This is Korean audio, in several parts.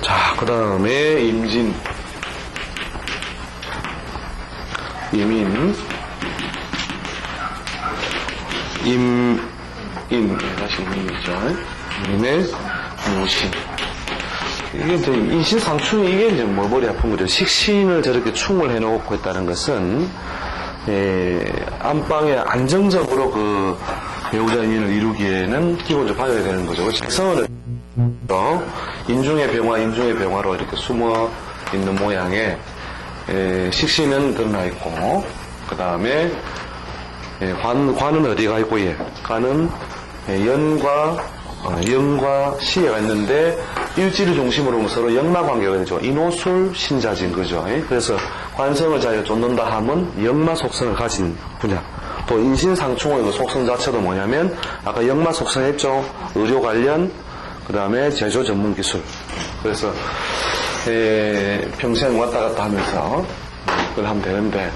자, 그 다음에 임진. 이민. 임, 임, 다시 임이죠. 임의 무신. 이게 이제 인신상충이 이게 이제 뭐 머리 아픈 거죠. 식신을 저렇게 충을 해놓고 있다는 것은, 예, 안방에 안정적으로 그 배우자 인연을 이루기에는 기본적으로 봐야 되는 거죠. 직성을 어, 인중의 병화, 인중의 병화로 이렇게 숨어 있는 모양의 에, 식신은 드러나 있고, 그 다음에 관, 관은 어디가 있고, 예. 관은 예, 연과 어, 영과 시해가 있는데 일지를 중심으로 서로 역마 관계가 되죠. 인호술 신자진 거죠. 예? 그래서 관성을 자기가 쫓는다 하면 역마 속성을 가진 분야. 또 인신상충의 그 속성 자체도 뭐냐면 아까 역마 속성 했죠. 의료 관련 그 다음에 제조 전문 기술. 그래서 에, 평생 왔다 갔다 하면서 그걸 하면 되는데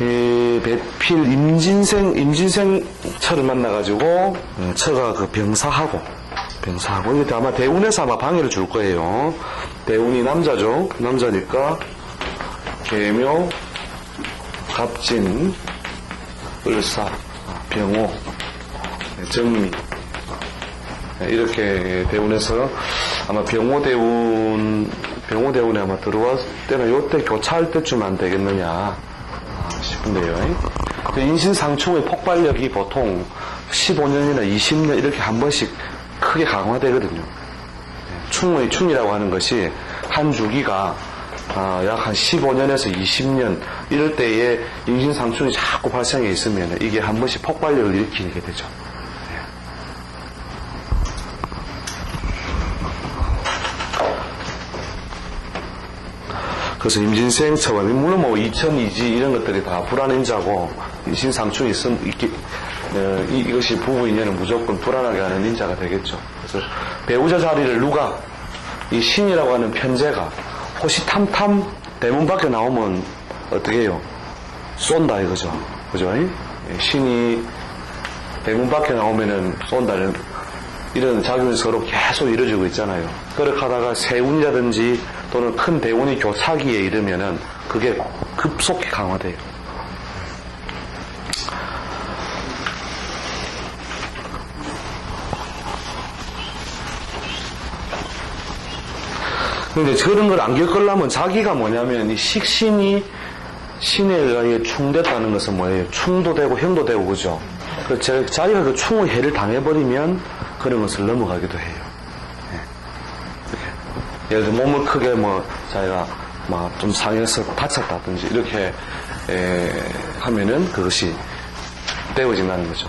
이 배필 임진생 임진생처를 만나가지고 어, 처가 그 병사하고 병사하고 이게 아마 대운에서 아마 방해를 줄 거예요. 대운이 남자죠. 남자니까 개묘 갑진 을사 병호 정미 네, 이렇게 대운에서 아마 병호 대운, 병호 대운에 아마 들어왔을 때는 요때 교차할 때쯤 안 되겠느냐 아, 싶은데요. 그 인신상충의 폭발력이 보통 15년이나 20년 이렇게 한 번씩 크게 강화되거든요. 네, 충의 충이라고 하는 것이 한 주기가 아, 약 한 15년에서 20년 이럴 때에 인신상충이 자꾸 발생해 있으면 이게 한 번씩 폭발력을 일으키게 되죠. 그래서 임진생 처벌, 물론 뭐 이천이지 이런 것들이 다 불안인자고 신상충이 있음, 있기, 어, 이, 이것이 부부 인연을 무조건 불안하게 하는 인자가 되겠죠. 그래서 배우자 자리를 누가 이 신이라고 하는 편제가 호시탐탐 대문 밖에 나오면 어떻게 해요? 쏜다 이거죠. 그죠? 예, 신이 대문 밖에 나오면은 쏜다는 이런 작용이 서로 계속 이루어지고 있잖아요. 그렇게 하다가 세운이라든지 또는 큰 대운이 교차기에 이르면은 그게 급속히 강화돼요. 근데 그런 걸 안 겪으려면 자기가 뭐냐면 이 식신이 신에 의하여 충됐다는 것은 뭐예요? 충도 되고 형도 되고 그죠? 그 자- 자기가 그 충의 해를 당해버리면 그런 것을 넘어가기도 해요. 예. 예를 들어 몸을 크게 뭐 자기가 막 좀 상해서 다쳤다든지 이렇게 에, 하면은 그것이 떼어진다는 거죠.